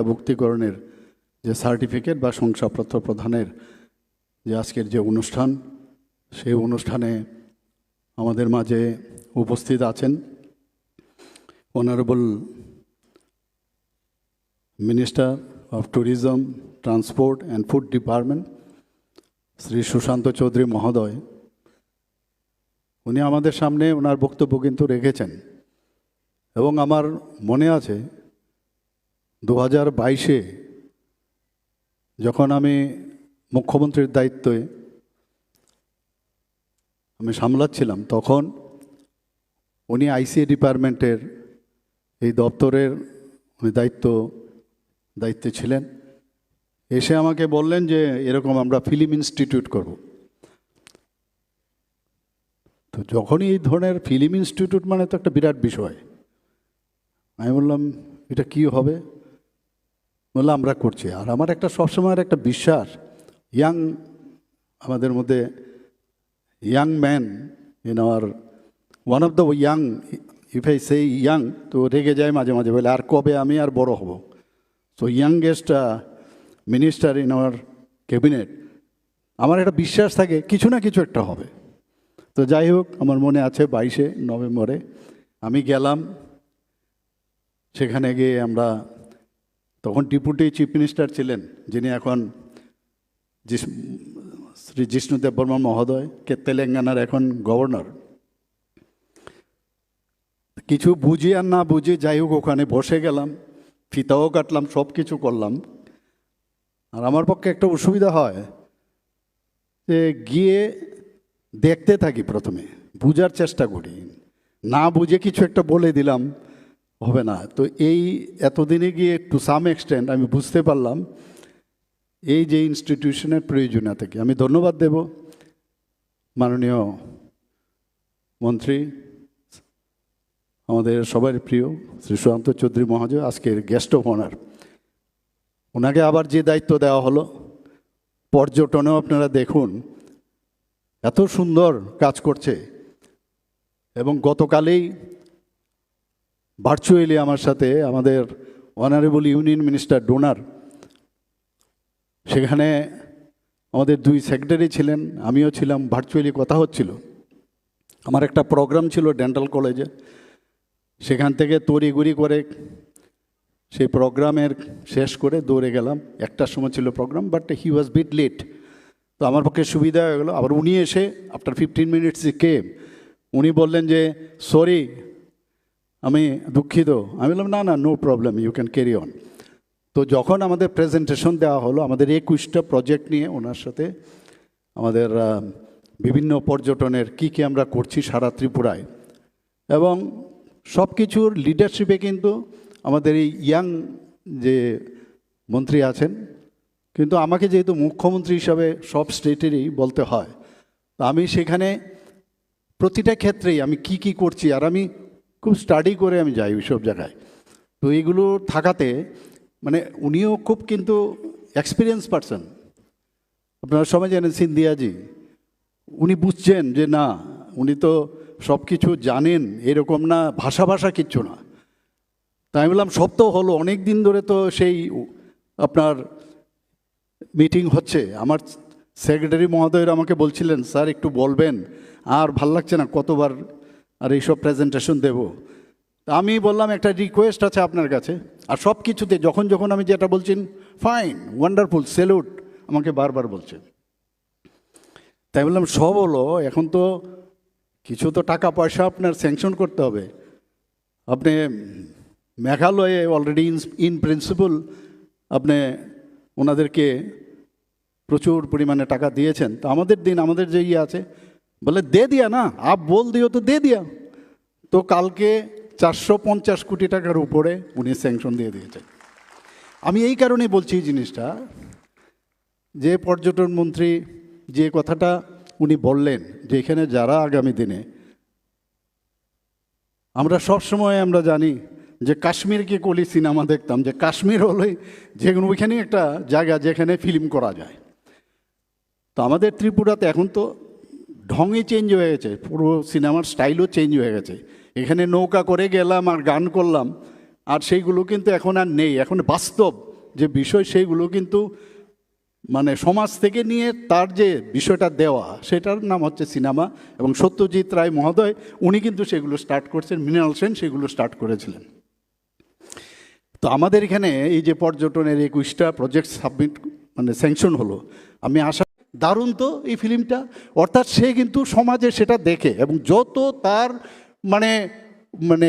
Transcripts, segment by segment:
ভুক্তিকরণের যে সার্টিফিকেট বা শংসাপত্র প্রদানের যে আজকের যে অনুষ্ঠান, সেই অনুষ্ঠানে আমাদের মাঝে উপস্থিত আছেন honourable minister of tourism transport and food department Shri Sushant Chowdhury মহোদয় উনি আমাদের সামনে ওনার বক্তব্য কিন্তু রেখেছেন এবং আমার মনে আছে দু হাজার বাইশে যখন আমি মুখ্যমন্ত্রীর দায়িত্বে আমি সামলাচ্ছিলাম, তখন উনি আইসিএ ডিপার্টমেন্টের এই দপ্তরের উনি দায়িত্ব, দায়িত্বে ছিলেন। এসে আমাকে বললেন যে এরকম আমরা ফিল্ম ইনস্টিটিউট করব। তো যখনই এই ধরনের ফিল্ম ইনস্টিটিউট মানে তো একটা বিরাট বিষয়। আমি বললাম, এটা কি হবে? বললাম আমরা করছি। আর আমার একটা সবসময়ের একটা বিশ্বাস ইয়াং আমাদের মধ্যে young man in our one of the young if I সেই ইয়াং তো রেগে যায় মাঝে মাঝে, বলে, আর কবে আমি আর বড় হব? So youngest minister in our cabinet আমার একটা বিশ্বাস থাকে, কিছু না কিছু একটা হবে। তো যাই হোক, আমার মনে আছে বাইশে নভেম্বরে আমি গেলাম, সেখানে গিয়ে আমরা তখন ডিপুটি চিফ মিনিস্টার ছিলেন, যিনি এখন শ্রী জিষ্ণুদেব বর্মা মহোদয়, কে তেলেঙ্গানার এখন গভর্নর। কিছু বুঝি আর না বুঝি, যাই হোক, ওখানে বসে গেলাম, ফিতাও কাটলাম, সব কিছু করলাম। আর আমার পক্ষে একটা অসুবিধা হয় যে গিয়ে দেখতে থাকি প্রথমে, বুঝার চেষ্টা করি। না বুঝে কিছু একটা বলে দিলাম হবে না। তো এই এতদিনে গিয়ে একটু সাম এক্সটেন্ট আমি বুঝতে পারলাম এই যে ইনস্টিটিউশনের প্রয়োজনীয়তা কি। আমি ধন্যবাদ দেব মাননীয় মন্ত্রী, আমাদের সবার প্রিয় শ্রী সুশান্ত চৌধুরী মহাজয় আজকের গেস্ট অফ অনার ওনাকে আবার যে দায়িত্ব দেওয়া হলো, পর্যটনেও আপনারা দেখুন এত সুন্দর কাজ করছে এবং গতকালেই ভার্চুয়ালি আমার সাথে আমাদের অনারেবল ইউনিয়ন মিনিস্টার ডোনার সেখানে আমাদের দুই সেক্রেটারি ছিলেন, আমিও ছিলাম ভার্চুয়ালি কথা হচ্ছিল। আমার একটা প্রোগ্রাম ছিল ডেন্টাল কলেজে সেখান থেকে তড়িগুড়ি করে সেই প্রোগ্রামের শেষ করে দৌড়ে গেলাম। একটার সময় ছিল programme but he was bit late তো আমার পক্ষে সুবিধা হয়ে গেলো। আবার উনি এসে আফটার ফিফটিন মিনিটস কে উনি বললেন যে সরি আমি দুঃখিত। আমি বললাম, না না no problem you can carry on তো যখন আমাদের প্রেজেন্টেশন দেওয়া হলো, আমাদের একুশটা প্রজেক্ট নিয়ে, ওনার সাথে আমাদের বিভিন্ন পর্যটনের কি কি আমরা করছি সারা ত্রিপুরায়। এবং সব কিছুর লিডারশিপে কিন্তু আমাদের এই ইয়াং যে মন্ত্রী আছেন, কিন্তু আমাকে যেহেতু মুখ্যমন্ত্রী হিসাবে সব স্টেটেরই বলতে হয়, তো আমি সেখানে প্রতিটা ক্ষেত্রেই আমি কি কি করছি, আর আমি খুব স্টাডি করে আমি যাই ওই সব জায়গায়। তো এইগুলো থাকাতে মানে উনিও খুব কিন্তু এক্সপিরিয়েন্স পারসন আপনারা সবাই জানেন সিন্ধিয়াজি। উনি বুঝছেন যে না, উনি তো সব কিছু জানেন, এরকম না, ভাষা ভাষা কিচ্ছু না। তাই আমি বললাম, সব তো হলো, অনেক দিন ধরে তো সেই আপনার মিটিং হচ্ছে। আমার সেক্রেটারি মহোদয়ের আমাকে বলছিলেন, স্যার, একটু বলবেন, আর ভালো লাগছে না, কতবার আর এইসব প্রেজেন্টেশন দেব। আমি বললাম একটা রিকোয়েস্ট আছে আপনার কাছে, আর সব কিছুতে যখন যখন আমি যেটা বলছেন ফাইন ওয়ান্ডারফুল সেলুট আমাকে বারবার বলছে। তাই বললাম, সব হলো, এখন তো কিছু তো টাকা পয়সা আপনার স্যাংশন করতে হবে। আপনি মেঘালয়ে অলরেডি ইন ইন প্রিন্সিপাল আপনি ওনাদেরকে প্রচুর পরিমাণে টাকা দিয়েছেন। তো আমাদের দিন, আমাদের যে ইয়ে আছে বলে, দে দিয়া না, আপ বল দিও তো দে দিয়া। তো কালকে চারশো পঞ্চাশ কোটি টাকার উপরে উনি স্যাংশন দিয়ে দিয়েছেন। আমি এই কারণেই বলছি এই জিনিসটা, যে পর্যটন মন্ত্রী যে কথাটা উনি বললেন, যে এখানে যারা আগামী দিনে, আমরা সব সময় আমরা জানি যে কাশ্মীরকে কলি সিনেমা দেখতাম, যে কাশ্মীর হলোই যেখানে ওইখানে একটা জায়গা যেখানে ফিল্ম করা যায়। তো আমাদের ত্রিপুরাতে এখন তো ঢঙই চেঞ্জ হয়ে গেছে, পুরো সিনেমার স্টাইলও চেঞ্জ হয়ে গেছে। এখানে নৌকা করে গেলাম আর গান করলাম, আর সেইগুলো কিন্তু এখন আর নেই। এখন বাস্তব যে বিষয়, সেইগুলো কিন্তু মানে সমাজ থেকে নিয়ে তার যে বিষয়টা দেওয়া, সেটার নাম হচ্ছে সিনেমা। এবং সত্যজিৎ রায় মহোদয়, উনি কিন্তু সেগুলো স্টার্ট করছেন, মৃণাল সেন সেগুলো স্টার্ট করেছিলেন। তো আমাদের এখানে এই যে পর্যটনের একুশটা প্রজেক্ট সাবমিট মানে স্যাংশন হলো, আমি আশা দারুণ তো এই ফিল্মটা। অর্থাৎ সে কিন্তু সমাজে সেটা দেখে এবং যত তার মানে মানে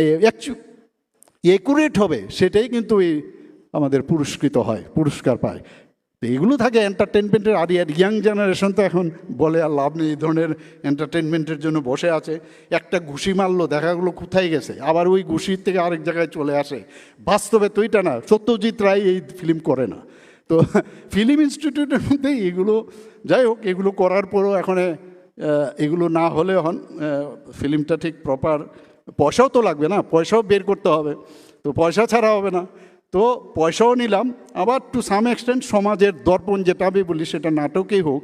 একুরেট হবে, সেটাই কিন্তু এই আমাদের পুরস্কৃত হয়, পুরস্কার পায়। তো এগুলো থাকে এন্টারটেনমেন্টের আর ইয়াং জেনারেশন তো এখন বলে আর লাভ নেই, এই ধরনের এন্টারটেনমেন্টের জন্য বসে আছে। একটা ঘুষি মারলো দেখাগুলো কোথায় গেছে? আবার ওই ঘুষির থেকে আরেক জায়গায় চলে আসে। বাস্তবে তো এটা না, সত্যজিৎ রায় এই ফিল্ম করে না। তো ফিল্ম ইনস্টিটিউটের মধ্যে এগুলো, যাই হোক, এগুলো করার পরও এখন এগুলো না হলে হন ফিল্মটা ঠিক প্রপার পয়সাও তো লাগবে না, পয়সাও বের করতে হবে, তো পয়সা ছাড়া হবে না। তো পয়সাও নিলাম, আবার টু সাম এক্সটেন্ট সমাজের দর্পণ যেটা আমি বলি সেটা নাটকেই হোক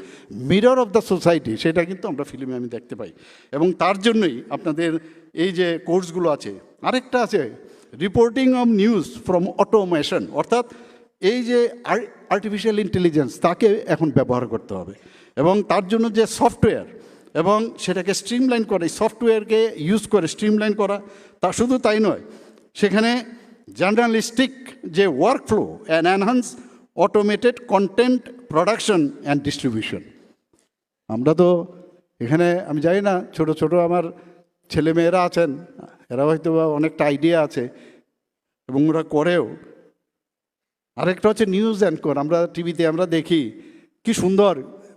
মিরর অফ দ্য সোসাইটি সেটা কিন্তু আমরা ফিল্মে আমি দেখতে পাই। এবং তার জন্যই আপনাদের এই যে কোর্সগুলো আছে, আরেকটা আছে reporting of news from automation অর্থাৎ এই যে আর্টিফিশিয়াল ইন্টেলিজেন্স তাকে এখন ব্যবহার করতে হবে। এবং তার জন্য যে সফটওয়্যার এবং সেটাকে স্ট্রিমলাইন করে, এই সফটওয়্যারকে ইউজ করে স্ট্রিমলাইন করা, তা শুধু তাই নয়, সেখানে জার্নালিস্টিক যে work workflow and enhance automated content production and distribution আমরা তো এখানে, আমি জানি না, ছোট ছোট আমার ছেলেমেয়েরা আছেন, এরা হয়তো বা অনেকটা আইডিয়া আছে, এবং ওরা করেও আরেকটা হচ্ছে নিউজ অ্যান্ড অ্যাঙ্কর আমরা টিভিতে আমরা দেখি, কি সুন্দর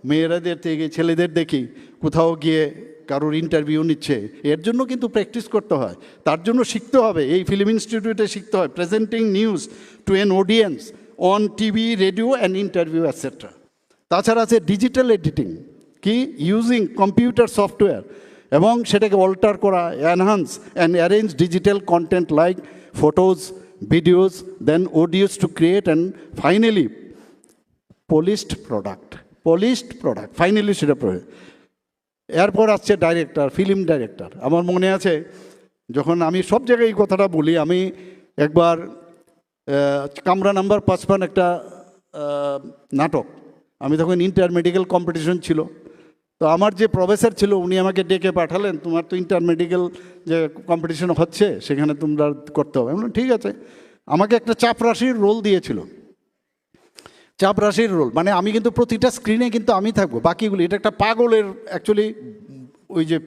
মেয়েরাদের থেকে ছেলেদের দেখি, কোথাও গিয়ে কারোর ইন্টারভিউ নিচ্ছে। এর জন্য কিন্তু প্র্যাকটিস করতে হয়। তার জন্য শিখতে হবে। এই ফিল্ম ইনস্টিটিউটে শিখতে হয়। Presenting news to an audience on TV radio and interview etcetera তাছাড়া আছে ডিজিটাল এডিটিং কি? ইউজিং কম্পিউটার সফটওয়্যার এবং সেটাকে অল্টার করা enhance and arrange digital content like photos videos then audios to create and finally polished product polished product finally সেটা প্রয়োজন এরপর আসছে ডাইরেক্টর ফিল্ম ডাইরেক্টর আমার মনে আছে, যখন আমি সব জায়গায় এই কথাটা বলি, আমি একবার কামরা নাম্বার পাঁচপান একটা নাটক। আমি তখন ইন্টার মেডিকেল কম্পিটিশন ছিল। তো আমার যে প্রফেসর ছিল, উনি আমাকে ডেকে পাঠালেন, তোমার তো ইন্টার মেডিকেল যে কম্পিটিশন হচ্ছে, সেখানে তোমরা করতে হবে। আমি ঠিক আছে। আমাকে একটা চাপ রাশির রোল দিয়েছিল। চাপ রাশির রোল মানে আমি কিন্তু প্রতিটা স্ক্রিনে কিন্তু আমি থাকব। বাকিগুলি, এটা একটা পাগলের অ্যাকচুয়ালি ওই যে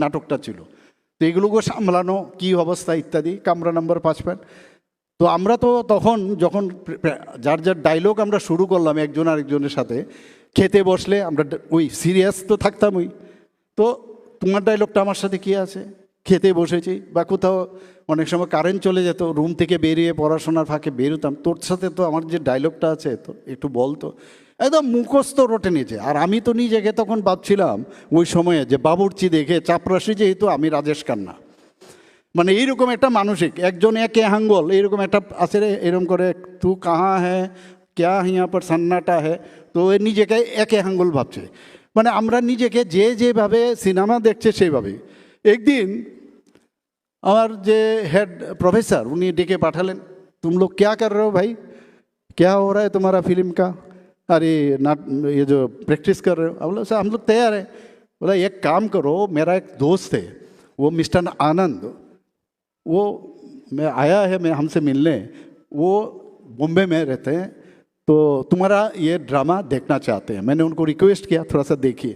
নাটকটা ছিল। তো এগুলোকে সামলানো, কী অবস্থা ইত্যাদি, কামরা নাম্বার পাঁচ প্যান তো আমরা তো তখন যখন যার যার ডায়লগ আমরা শুরু করলাম একজন আরেকজনের সাথে খেতে বসলে আমরা ওই সিরিয়াস তো থাকতাম ওই তো তোমার ডায়লগটা আমার সাথে কী আছে? খেতে বসেছি বা কোথাও অনেক সময় কারেন্ট চলে যেত রুম থেকে বেরিয়ে পড়াশোনার ফাঁকে বেরোতাম। তোর সাথে তো আমার যে ডায়লগটা আছে, তো একটু বলতো একদম মুখস্থ রটে নিয়েছে। আর আমি তো নিজেকে তখন ভাবছিলাম ওই সময়ে যে বাবুর্চি দেখে চাপরাশি যেহেতু আমি রাজেশ কান্না মানে এইরকম একটা মানসিক, একজন একে হাঙ্গল, এইরকম একটা আছে রে এরকম করে, তু কাহা হ্যাঁ? ক্যা হিয়া পর সান্নাটা হ্যাঁ? তো এ নিজেকে একে হাঙ্গল ভাবছে মানে আমরা নিজেকে যে যেভাবে সিনেমা দেখছে সেইভাবে একদিন আমার যে হেড প্রফেসর উনি ডেকে পাঠালেন तुम लोग क्या कर रहे हो भाई क्या हो रहा है तुम्हारा फिल्म का अरे नाट ये जो प्रैक्टिस कर रहे हो हम लोग सर हम लोग तैयार है बोला एक काम करो मेरा एक दोस्त है वो मिस्टर आनंद वो मैं आया है मैं हमसे मिलने वो बॉम्बे में रहते हैं तो तुम्हारा ये ड्रामा देखना चाहते हैं मैंने उनको रिक्वेस्ट किया थोड़ा सा देखिए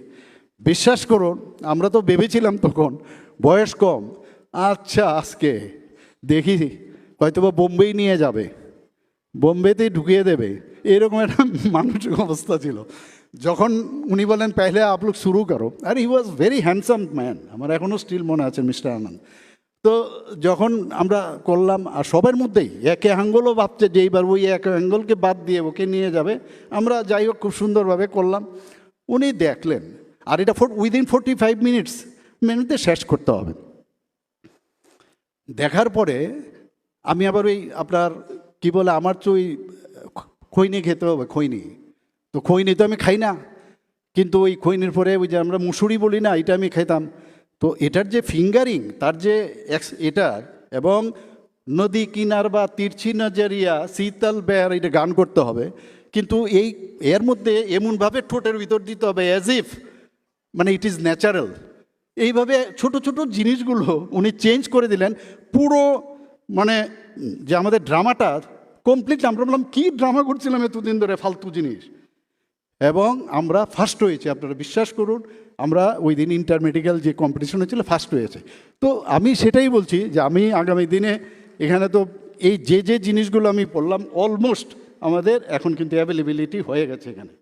বিশ্বাস করুন আমরা তো ভেবেছিলাম তখন বয়স কম আচ্ছা আজকে দেখি হয়তো বা বোম্বেই নিয়ে যাবে বোম্বেতেই ঢুকিয়ে দেবে এরকম একটা মানসিক অবস্থা ছিল যখন উনি বলেন পেহলে আপ লোক শুরু করো আর he was very handsome man আমার এখনও স্টিল মনে আছে মিস্টার আনন্দ তো যখন আমরা করলাম, আর সবার মধ্যেই একে হাঙ্গলও ভাবছে যে এইবার ওই এক অ্যাঙ্গলকে বাদ দিয়ে ওকে নিয়ে যাবে। আমরা যাই হোক, খুব সুন্দরভাবে করলাম। উনি দেখলেন, আর এটা four within forty five minutes মিনিটে শেষ করতে হবে। দেখার পরে আমি আবার ওই আপনার কি বলে, আমার তো ওই খৈনি খেতে হবে, খৈনি। তো খৈনি তো আমি খাই না, কিন্তু ওই খৈনির পরে ওই যে আমরা মুসুরি বলি না, এটা আমি খেতাম তো এটার যে ফিঙ্গারিং, তার যে এটার এবং নদী কিনার বা তিরছি নজরিয়া শীতল বেয়ার এটা গান করতে হবে। কিন্তু এই, এর মধ্যে এমনভাবে ঠোঁটের ভিতর দিতে হবে অ্যাজ ইফ মানে ইট ইজ ন্যাচারাল এইভাবে ছোট ছোট জিনিসগুলো উনি চেঞ্জ করে দিলেন, পুরো মানে যে আমাদের ড্রামাটা কমপ্লিট আমরা বললাম, কী ড্রামা করছিলাম এতদিন ধরে, ফালতু জিনিস। এবং আমরা ফার্স্ট হয়েছি, আপনারা বিশ্বাস করুন, আমরা ওই দিন ইন্টারমেডিক্যাল যে কম্পিটিশন হয়েছিল ফার্স্ট হয়েছে। তো আমি সেটাই বলছি যে আমি আগামী দিনে এখানে তো এই যে যে জিনিসগুলো আমি বললাম অলমোস্ট আমাদের এখন কিন্তু অ্যাভেলেবিলিটি হয়ে গেছে এখানে।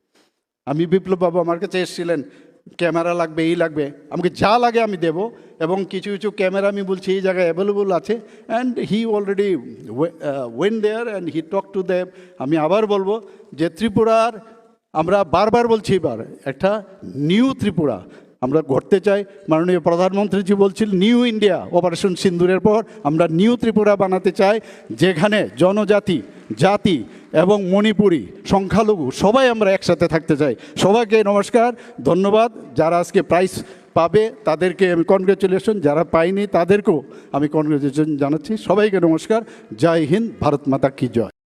আমি বিপ্লব বাবু আমার কাছে এসেছিলেন, ক্যামেরা লাগবে, এই লাগবে, আমাকে যা লাগে আমি দেব এবং কিছু কিছু ক্যামেরা আমি বলছি, এই জায়গায় অ্যাভেলেবল আছে। And he already went there and he talk to Dev আমি আবার বলব যে ত্রিপুরার আমরা বারবার বলছি এবার, একটা নিউ ত্রিপুরা। আমরা গড়তে চাই, মাননীয় প্রধানমন্ত্রীজি বলছিল নিউ ইন্ডিয়া অপারেশন সিন্দুরের পর আমরা নিউ ত্রিপুরা বানাতে চাই, যেখানে জনজাতি, জাতি এবং মণিপুরি, সংখ্যালঘু সবাই আমরা একসাথে থাকতে চাই। সবাইকে নমস্কার, ধন্যবাদ। যারা আজকে প্রাইজ পাবে, তাদেরকে আমি কনগ্রেচুলেশন যারা পাইনি, তাদেরকেও আমি কনগ্রেচুলেশন জানাচ্ছি। সবাইকে নমস্কার। জয় হিন্দ, ভারত মাতা কি জয়।